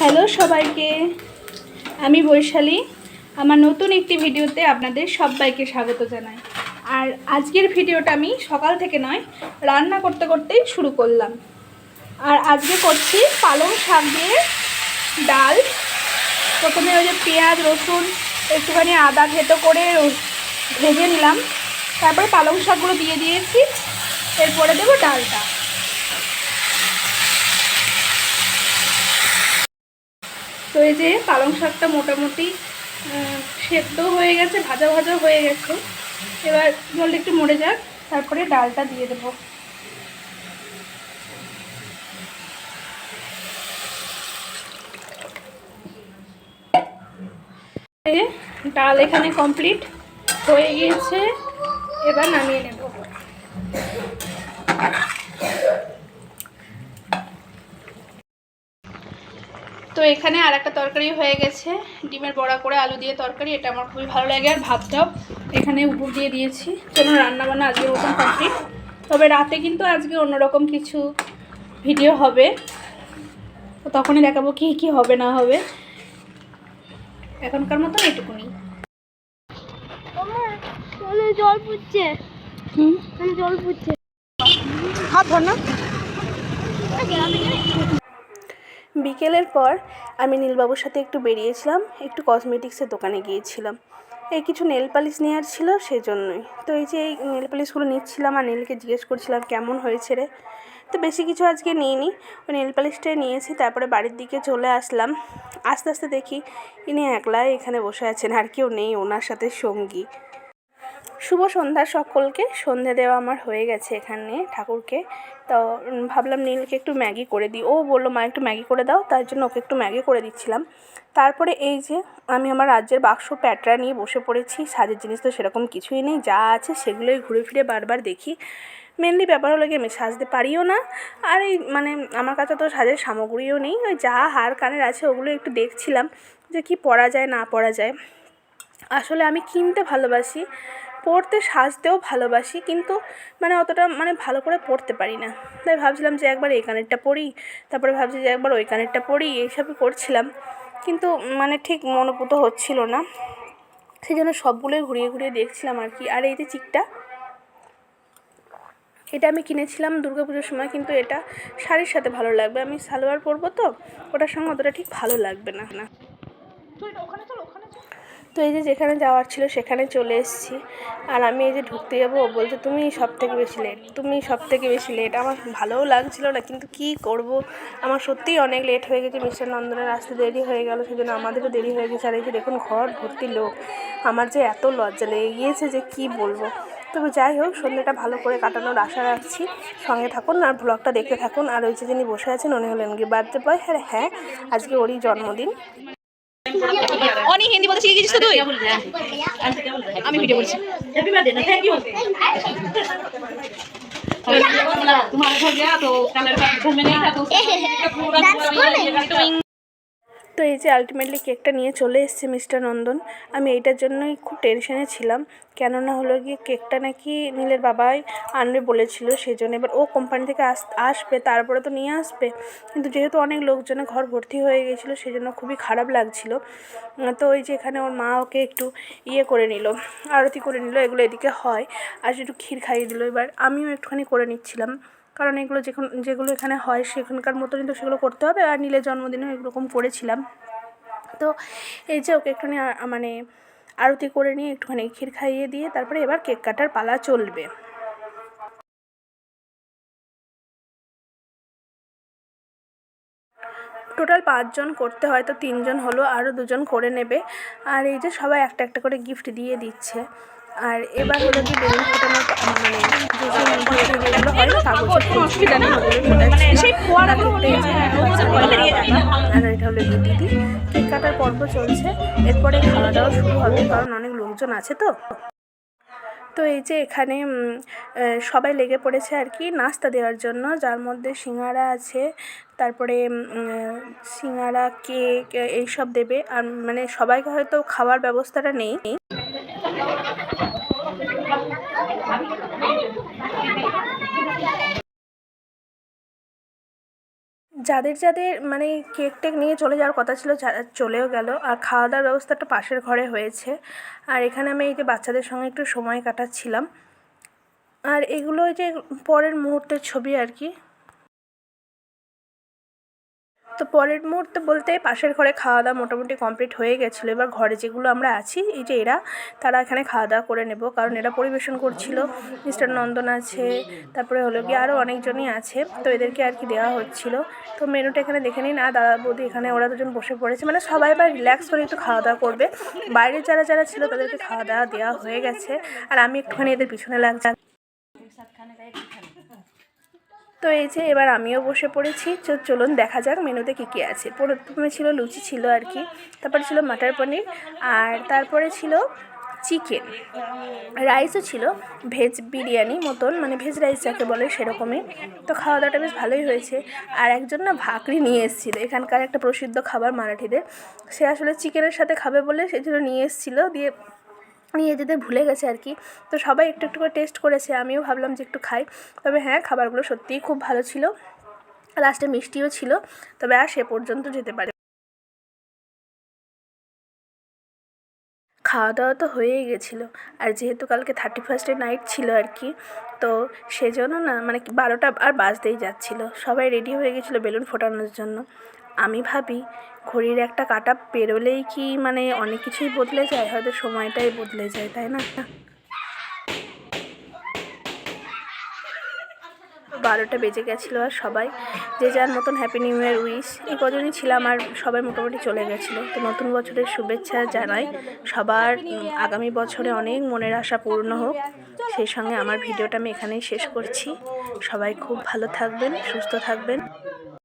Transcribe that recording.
Hello সবাইকে, আমি বৈশালী। আমার নতুন একটি ভিডিওতে আপনাদের সবাইকে স্বাগত জানাই। আর আজকের ভিডিওটা আমি সকাল থেকে নয়, রান্না করতে করতেই শুরু করলাম। আর আজকে করছি পালং শাক দিয়ে ডাল। প্রথমে ওই যে পেঁয়াজ, রসুন, একটুখানি আদা থেতো করে ভেজে নিলাম। তারপরে পালং শাকগুলো দিয়ে দিয়েছি। এরপরে দেবো ডালটা। তো এই যে পালং শাকটা মোটামুটি সেদ্ধ হয়ে গেছে, ভাজা ভাজা হয়ে গেছে। এবার জলটা একটু মরে যাক, তারপরে ডালটা দিয়ে দেবো। ডাল এখানে কমপ্লিট হয়ে গিয়েছে, এবার নামিয়ে নেব। তো এখানে আর একটা তরকারি হয়ে গেছে। ডিমের বড়া করে আলু দিয়ে তরকারি এটা আমার খুবই ভালো লাগে। আর ভাতটাও এখানে উপর দিয়ে দিয়েছি। চলুন রান্নাবান্না আজকের মতন কমপ্লিট তবে রাতে কিন্তু আজকে অন্যরকম কিছু ভিডিও হবে। তো তখনই দেখাবো কি কি হবে না হবে। এখনকার মতন এটুকুনি। জল পুচ্ছে জল পুচ্ছে হাত ধর না। বিকেলের পর আমি নীলবাবুর সাথে একটু বেরিয়েছিলাম, একটু কসমেটিক্সের দোকানে গিয়েছিলাম। এই কিছু নেল পালিশ নেওয়ার ছিল সেজন্যই। তো এই যে এই নেল পালিশগুলো নিচ্ছিলাম আর নীলকে জিজ্ঞেস করছিলাম, কেমন হয়েছে রে? তো বেশি কিছু আজকে নিইনি। ওই নেল পালিশটাই নিয়েছি, তারপরে বাড়ির দিকে চলে আসলাম। আস্তে আস্তে দেখি ইনি একলাই এখানে বসে আছেন, আর কেউ নেই ওনার সাথে সঙ্গী। শুভ সন্ধ্যা সকলকে। সন্ধে দেওয়া আমার হয়ে গেছে এখানে ঠাকুরকে। তো ভাবলাম নীলকে একটু ম্যাগি করে দিই। ও বলল, মা, একটু ম্যাগি করে দাও। তার জন্য ওকে একটু ম্যাগি করে দিচ্ছিলাম। তারপরে এই যে, আমি আমার রাজ্যের বাক্স, প্যাটরা নিয়ে বসে পড়েছি। সাজের জিনিস তো সেরকম কিছুই নেই। যা আছে সেগুলোই ঘুরে ফিরে বারবার দেখি। মেনলি ব্যাপার হলো কি, আমি সাজতে পারিও না। আর এই মানে আমার কাছে তো সাজের সামগ্রীও নেই। ওই যা হার কানের আছে ওগুলো একটু দেখছিলাম যে কি পরা যায়, না পরা যায়। আসলে আমি কিনতে ভালোবাসি। পড়তে সাজতেও ভালোবাসি, কিন্তু মানে অতটা মানে ভালো করে পড়তে পারি না। তাই ভাবছিলাম যে একবার এই কানেরটা পড়ি, তারপরে ভাবছি যে একবার ওই কানেরটা পড়ি, এইসবই করছিলাম। কিন্তু মানে ঠিক মনোপুত হচ্ছিল না। সেই জন্য সবগুলোই ঘুরিয়ে ঘুরিয়ে দেখছিলাম আর কি। আর এই যে চিকটা, এটা আমি কিনেছিলাম দুর্গা পুজোর সময়, কিন্তু এটা শাড়ির সাথে ভালো লাগবে। আমি সালোয়ার পরবো তো, ওটার সঙ্গে অতটা ঠিক ভালো লাগবে না। না তো এই যে যেখানে যাওয়ার ছিল সেখানে চলে এসেছি। আর আমি এই যে ঢুকতে যাব, ও বলছে, তুমি সব থেকে বেশি লেট তুমি সব থেকে বেশি লেট আমার ভালোও লাগছিল না, কিন্তু কি করব? আমার সত্যিই অনেক লেট হয়ে গেছে, মিস্টার নন্দনের আসতে দেরি হয়ে গেল, সেজন্য আমাদেরও দেরি হয়ে গেছে। আর এই যে দেখুন, ঘর ভর্তি লোক, আমার যে এত লজ্জা লেগে গিয়েছে যে কি বলব? তবে যাই হোক, সন্ধ্যেটা ভালো করে কাটানোর আশা রাখছি। সঙ্গে থাকুন আর ব্লগটা দেখতে থাকুন। আর ওই যে যিনি বসে আছেন, উনি হলেন গিয়ে বার্থডে বয় হ্যাঁ হ্যাঁ আজকে ওরই জন্মদিন। অনি হিন্দি বলতে শিখে গেছিস তো তুই আমি ভিডিও করছি हैप्पी बर्थडे ना थैंक यू तुम्हारा हो गया तो कलर का घर में नहीं था तो उसका पूरा पूरा তো এই যে আলটিমেটলি কেকটা নিয়ে চলে এসেছে মিস্টার নন্দন, আমি এইটার জন্যই খুব টেনশনে ছিলাম। কেননা হলো গিয়ে কেকটা নাকি নীলের বাবাই আনবে বলেছিল, সেই জন্য এবার ও কোম্পানি থেকে আস, আসবে, তারপরে তো নিয়ে আসবে। কিন্তু যেহেতু অনেক লোকজনে ঘর ভর্তি হয়ে গেছিল, সেই জন্য খুবই খারাপ লাগছিল। তো ওই যে এখানে ওর মা ওকে একটু ইয়ে করে নিল, আরতি করে নিল, এগুলো এদিকে হয়। আর একটু ক্ষীর খাইয়ে দিল এবার। আমিও একটুখানি করে নিচ্ছিলাম। কারণ এগুলো যেখান, যেগুলো এখানে হয় সেখানকার মতনই তো সেগুলো করতে হবে। আর নীলের জন্মদিনেও এরকম করেছিলাম। তো এই যে ওকে একটুখানি মানে আরতি করে নিয়ে একটুখানি ক্ষীর খাইয়ে দিয়ে তারপরে এবার কেক কাটার পালা চলবে। টোটাল পাঁচজন করতে হয়, তো তিনজন হলো আরও দুজন করে নেবে। আর এই যে সবাই একটা একটা করে গিফট দিয়ে দিচ্ছে। আর এবার হলো কি বেলুন ফোটানোর মানে যে যে যেগুলো হয় না কাগজের ফুল, অসুবিধা নেই। ওগুলো ফোটাচ্ছিল। সেই ফোয়ারা তো আর এই যে এটা হলো দিদি। কেক কাটার পর্ব চলছে এরপরে খাওয়া দাওয়া শুরু হবে কারণ অনেক লোকজন আছে তো। তো এই যে এখানে সবাই লেগে পড়েছে আর কি নাস্তা দেওয়ার জন্য যার মধ্যে সিঙ্গারা আছে তারপরে সিঙ্গারা কেক এইসব দেবে। আর মানে সবাইকে হয়তো খাওয়ার ব্যবস্থাটা নেই। যাদের যাদের মানে কেক টেক নিয়ে চলে যাওয়ার কথা ছিল চলেও গেল। আর খাওয়া দাওয়ার ব্যবস্থাটা পাশের ঘরে হয়েছে। আর এখানে আমি এই যে বাচ্চাদের সঙ্গে একটু সময় কাটাচ্ছিলাম। আর এগুলো যে পরের মুহূর্তের ছবি আর কি। তো পরের মুহূর্তে বলতে পাশের ঘরে খাওয়া দাওয়া মোটামুটি কমপ্লিট হয়ে গেছিল। এবার ঘরে যেগুলো আমরা আছি, এই যে এরা, তারা এখানে খাওয়া দাওয়া করে নেব। কারণ এরা পরিবেশন করছিল। মিস্টার নন্দন আছে, তারপরে হলো কি আরও অনেকজনই আছে। তো এদেরকে আর কি দেওয়া হচ্ছিল। তো মেনুটা এখানে দেখে নিন। আর দাদা বৌদি এখানে, ওরা দুজন বসে পড়েছে। মানে সবাই এবার রিল্যাক্স করে একটু খাওয়া দাওয়া করবে। বাইরে যারা যারা ছিল, তাদেরকে খাওয়া দাওয়া দেওয়া হয়ে গেছে। আর আমি একটুখানি এদের পিছনে লাগছি। তো এই যে এবার আমিও বসে পড়েছি। চলুন দেখা যাক মেনুতে কী কী আছে। প্রথমে ছিল লুচি ছিল আর কি। তারপরে ছিল মাটার পনির। আর তারপরে ছিল চিকেন। রাইসও ছিল। ভেজ বিরিয়ানি মতন মানে ভেজ রাইস যাকে বলে সেরকমই। তো খাওয়া দাওয়াটা বেশ ভালোই হয়েছে। আর একজন না ভাকরি নিয়ে এসেছিল। এখানকার একটা প্রসিদ্ধ খাবার মারাঠিদের। সে আসলে চিকেনের সাথে খাবে বলে সেই জন্য নিয়ে এসেছিল। দিয়ে নিয়ে যেতে ভুলে গেছে আর কি। তো সবাই একটু একটু করে টেস্ট করেছে, আমিও ভাবলাম যে একটু খাই। তবে হ্যাঁ খাবারগুলো সত্যিই খুব ভালো ছিল। লাস্টে মিষ্টিও ছিল। তবে আর সে পর্যন্ত যেতে পারে। খাওয়া দাওয়া তো হয়েই গেছিল। আর যেহেতু কালকে থার্টি ফার্স্টের নাইট ছিল আর কি, তো সেজন্য না মানে বারোটা আর বাজতেই যাচ্ছিল। সবাই রেডি হয়ে গেছিল বেলুন ফোটানোর জন্য। আমি ভাবি ঘড়ির একটা কাঁটা পেরোলেই কি মানে অনেক কিছুই বদলে যায়? হয়তো সময়টাই বদলে যায়, তাই না? বারোটা বেজে গেছিল আর সবাই যে যার মতন হ্যাপি নিউ ইয়ার উইশ এই কজনই ছিলাম আর সবাই মোটামুটি চলে গেছিল। তো নতুন বছরের শুভেচ্ছা জানাই। সবার আগামী বছরে অনেক মনের আশা পূর্ণ হোক। সেই সঙ্গে আমার ভিডিওটা আমি এখানেই শেষ করছি। সবাই খুব ভালো থাকবেন, সুস্থ থাকবেন।